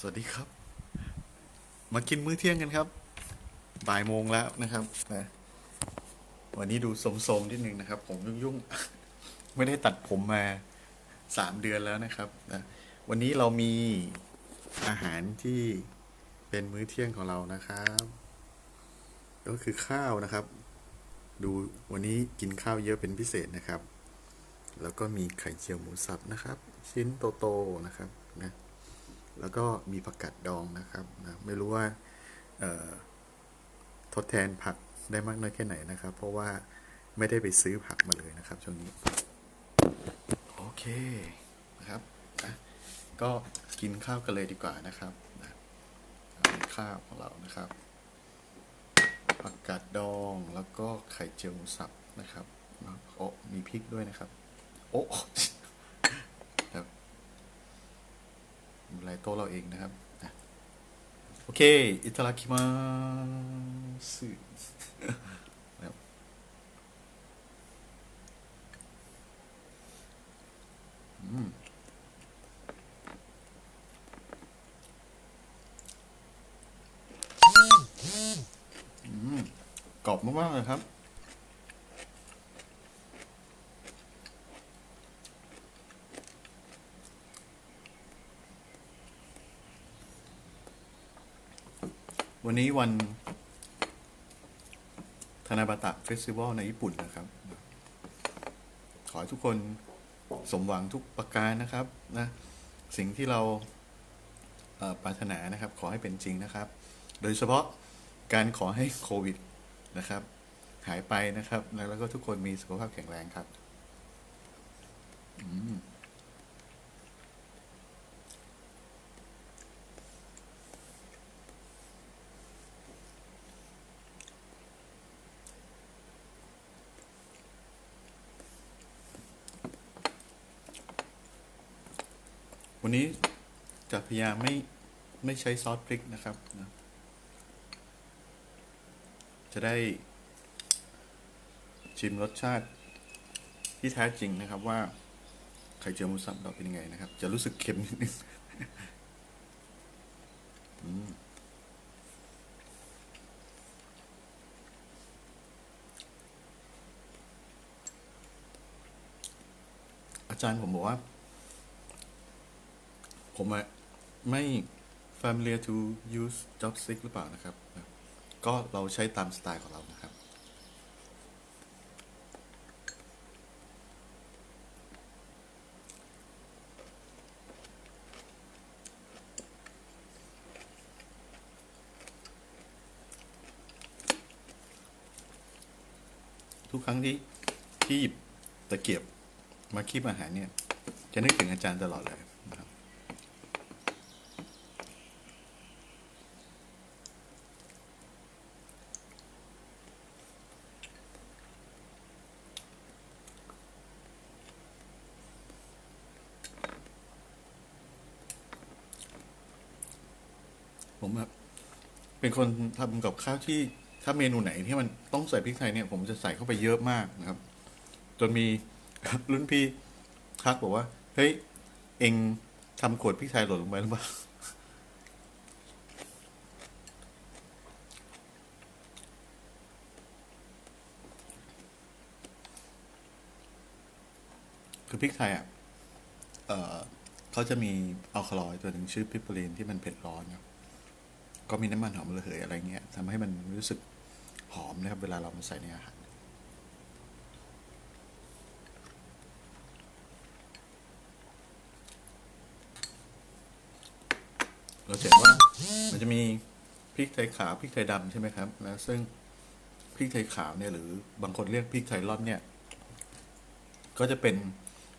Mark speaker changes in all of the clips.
Speaker 1: สวัสดีครับ มากินมื้อเที่ยงกันครับ บ่ายโมงแล้วนะครับนะวันนี้ดูสมๆนิดนึงนะครับ ผมยุ่งๆ ไม่ได้ตัดผมมาสามเดือนแล้วนะครับนะวันนี้เรามีอาหารที่เป็นมื้อเที่ยงของเรานะครับ ก็คือข้าวนะครับ ดูวันนี้กินข้าวเยอะเป็นพิเศษนะครับ แล้วก็มีไข่เจียวหมูสับนะครับ ชิ้นโตๆนะครับนะ แล้วก็มีผักกาดดองนะครับนะไม่รู้ว่าทดแทนผักได้มากน้อยแค่ไหนนะครับ เพราะว่าไม่ได้ไปซื้อผักมาเลยนะครับช่วงนี้ โอเคนะครับนะก็กินข้าวกันเลยดีกว่านะครับนะข้าวของเรานะครับผักกาดดองแล้วก็ไข่เจียวสับนะครับนะโอ้มีพริกด้วยนะครับ โอ้ ครับ ไม่เป็นไรโต๊ะเราเองนะครับโอเคอิตาลาคิมาสึนะครับอืมอืมกรอบมากๆเลยครับ วันนี้วันธนาบาตะเฟสติวัลในญี่ปุ่นนะครับ ขอให้ทุกคนสมหวังทุกประการนะครับนะสิ่งที่เราเปรารถนานะครับ ขอให้เป็นจริงนะครับ โดยเฉพาะการขอให้โควิดนะครับ หายไปนะครับ แล้วก็ทุกคนมีสุขภาพแข็งแรงครับ อืม วันนี้จะพยายามไม่ไม่ใช้ซอสพริกนะครับนะจะได้ชิมรสชาติที่แท้จริงนะครับว่าไข่เจียวหมูสับเราเป็นยังไงนะครับ จะรู้สึกเค็มนิดนึงอืมอาจารย์ผมบอกว่า ผมไม่ familiar to use chopstick หรือเปล่านะครับ ก็เราใช้ตามสไตล์ของเรานะครับ ทุกครั้งที่ที่หยิบตะเกียบมาคีบอาหารเนี่ย จะนึกถึงอาจารย์ตลอดเลย ผมแบบเป็นคนทำกับข้าวที่ถ้าเมนูไหนที่มันต้องใส่พริกไทยเนี่ย ผมจะใส่เข้าไปเยอะมากนะครับ จนมีรุ่นพี่ทักบอกว่าเฮ้ยเองทำขวดพริกไทยหล่นลงไปหรือเปล่าคือพริกไทยอะ เออเขาจะมีอัลคาลอยตัวหนึ่งชื่อพิปรีนที่มันเผ็ดร้อนครับ ก็มีน้ำมันหอมระเหยอะไรเงี้ยทำให้มันรู้สึกหอมนะครับ เวลาเรามาใส่ในอาหารเราเห็นว่ามันจะมีพริกไทยขาวพริกไทยดำใช่ไหมครับแล้วซึ่งพริกไทยขาวเนี่ยหรือบางคนเรียกพริกไทยร่อนเนี่ย ก็จะเป็น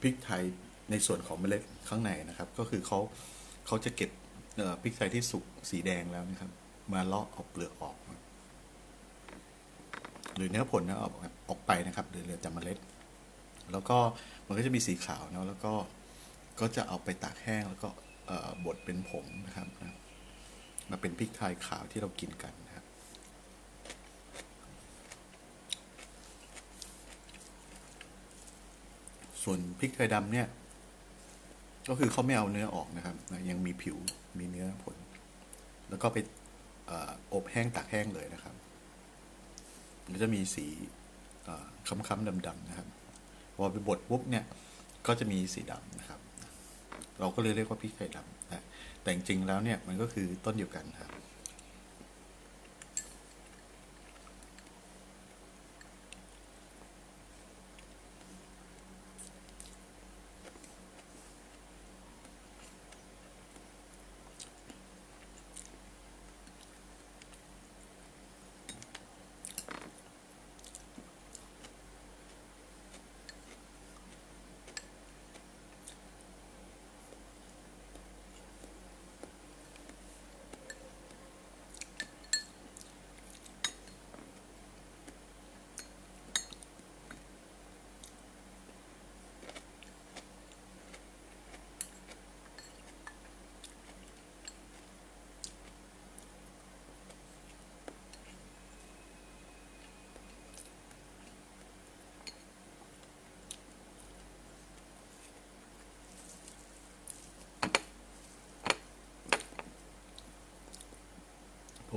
Speaker 1: พริกไทยในส่วนของเมล็ดข้างในนะครับ ก็คือเขาเขาจะเก็บ พริกไทยที่สุกสีแดงแล้วนะครับ มาเลาะเอาเปลือกออก หรือเนื้อผลนะออกออกไปนะครับหรือเหลือแต่เมล็ด แล้วก็มันก็จะมีสีขาวเนาะแล้วก็ก็จะเอาไปตากแห้งแล้วก็บดเป็นผงนะครับนะมาเป็นพริกไทยขาวที่เรากินกันนะครับส่วนพริกไทยดำเนี่ย ก็คือเขาไม่เอาเนื้อออกนะครับนะยังมีผิวมีเนื้อผล แล้วก็ไปอบแห้งตากแห้งเลยนะครับมันจะมีสีค้ำๆดำๆนะครับพอไปบดปุ๊บเนี่ยก็จะมีสีดำนะครับ เราก็เลยเรียกว่าพริกไทยดำนะแต่จริงๆแล้วเนี่ยมันก็คือต้นเดียวกันครับ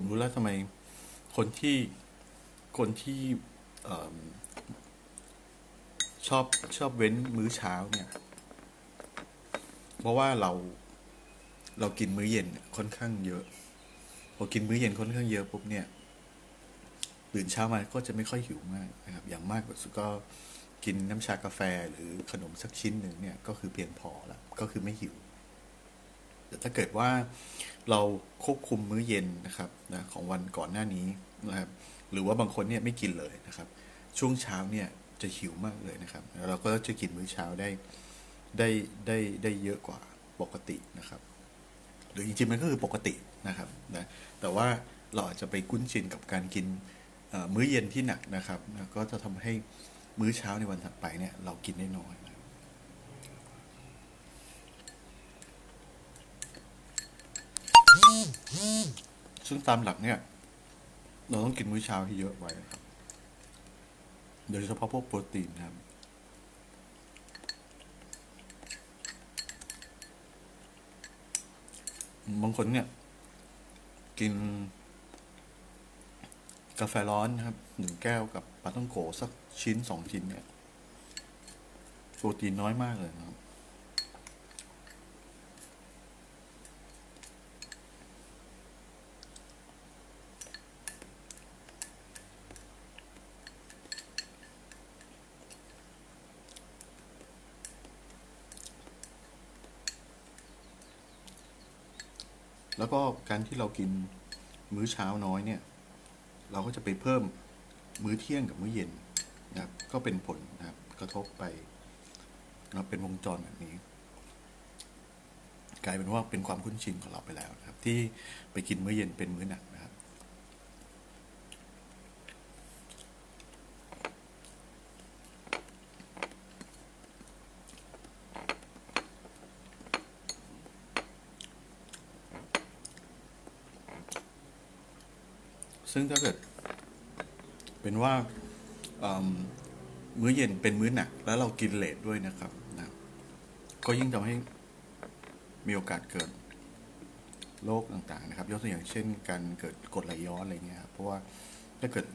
Speaker 1: รู้แล้วทำไมคนที่คนที่ชอบชอบเว้นมื้อเช้าเนี่ย เพราะว่าเราเรากินมื้อเย็นค่อนข้างเยอะ พอกินมื้อเย็นค่อนข้างเยอะปุ๊บเนี่ยตื่นเช้ามาก็จะไม่ค่อยหิวมากนะครับ อย่างมากสุดก็กินน้ำชากาแฟหรือขนมสักชิ้นหนึ่งเนี่ยก็คือเพียงพอแล้วก็คือไม่หิว แต่ถ้าเกิดว่าเราควบคุมมื้อเย็นนะครับนะของวันก่อนหน้านี้นะครับหรือว่าบางคนเนี่ยไม่กินเลยนะครับ ช่วงเช้าเนี่ยจะหิวมากเลยนะครับ เราก็จะกินมื้อเช้าได้ได้ได้ได้เยอะกว่าปกตินะครับ หรือจริงๆมันก็คือปกตินะครับนะแต่ว่าเราอาจจะไปคุ้นชินกับการกินมื้อเย็นที่หนักนะครับนะก็จะทำให้มื้อเช้าในวันถัดไปเนี่ยเรากินได้น้อยนะครับ ซึ่งตามหลักเนี่ย เราต้องกินมื้อเช้าที่เยอะไว้ครับ โดยเฉพาะพวกโปรตีนครับ บางคนเนี่ย กิน กาแฟร้อนนะครับหนึ่งแก้วกับปลาต้องโกสักชิ้นสองชิ้นเนี่ย โปรตีนน้อยมากเลยนะครับ แล้วก็การที่เรากินมื้อเช้าน้อยเนี่ย เราก็จะไปเพิ่มมื้อเที่ยงกับมื้อเย็นนะครับ ก็เป็นผลนะครับกระทบไปนะเป็นวงจรแบบนี้ กลายเป็นว่าเป็นความคุ้นชินของเราไปแล้วนะครับ ที่ไปกินมื้อเย็นเป็นมื้อหนักนะครับ ซึ่งถ้าเกิด เป็นว่ามมื้อเย็นเป็นมื้อหนัก แล้วเรากินเลทด้วยนะครับนะก็ยิ่งทำให้มีโอกาสเกิดโรคต่างๆ นะครับยกตัวอย่างเช่น การเกิดกรดไหลย้อนอะไรเงี้ยครับเพราะว่าถ้าเกิด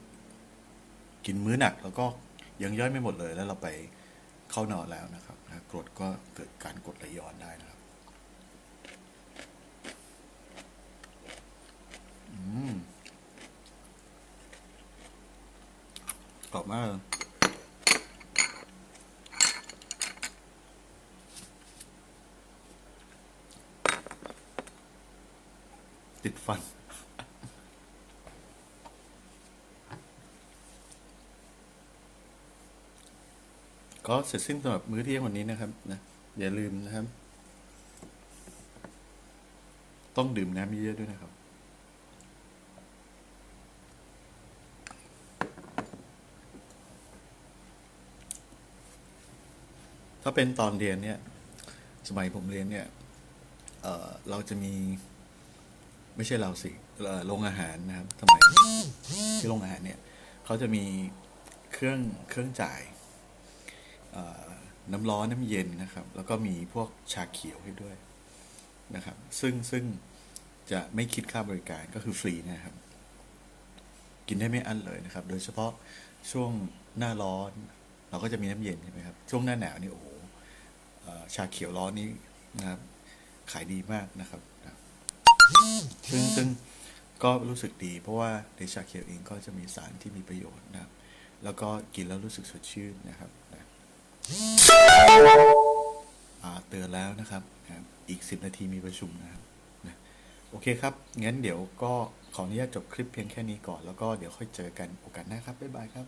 Speaker 1: กินมื้อหนัก แล้วก็ยังย่อยไม่หมดเลยแล้วเราไปเข้านอนแล้วนะครับนะกรดก็เกิดการกรดไหลย้อนได้นะครับ อืม กรอบมากเลยติดฟัน ก็เสร็จสิ้นสำหรับมื้อเที่ยงวันนี้นะครับนะอย่าลืมนะครับ ต้องดื่มน้ำเยอะๆด้วยนะครับ ถ้าเป็นตอนเรียนเนี่ย สมัยผมเรียนเนี่ยเเราจะมี ไม่ใช่เราสิเอ่อโรงอาหารนะครับสมัยที่โรงอาหารเนี่ยเขาจะมีเครื่องเครื่องจ่ายน้ำร้อนน้ำเย็นนะครับ แล้วก็มีพวกชาเขียวให้ด้วยนะครับ ซึ่งซึ่งจะไม่คิดค่าบริการก็คือฟรีนะครับ กินได้ไม่อั้นเลยนะครับ โดยเฉพาะช่วงหน้าร้อน เราก็จะมีน้ำเย็นใช่ไหมครับ ช่วงหน้าหนาวนี่โอ้โหชาเขียวร้อนนี้นะครับ ขายดีมากนะครับนะซึ่งซึ่งก็รู้สึกดี เพราะว่าในชาเขียวเองก็จะมีสารที่มีประโยชน์นะครับ แล้วก็กินแล้วรู้สึกสดชื่นนะครับนะเตือนแล้วนะครับนะอีกสิบนาทีมีประชุมนะครับนะโอเคครับ งั้นเดี๋ยวก็ขออนุญาตจบคลิปเพียงแค่นี้ก่อน แล้วก็เดี๋ยวค่อยเจอกันโอกาสหน้าครับ บ๊ายบายครับ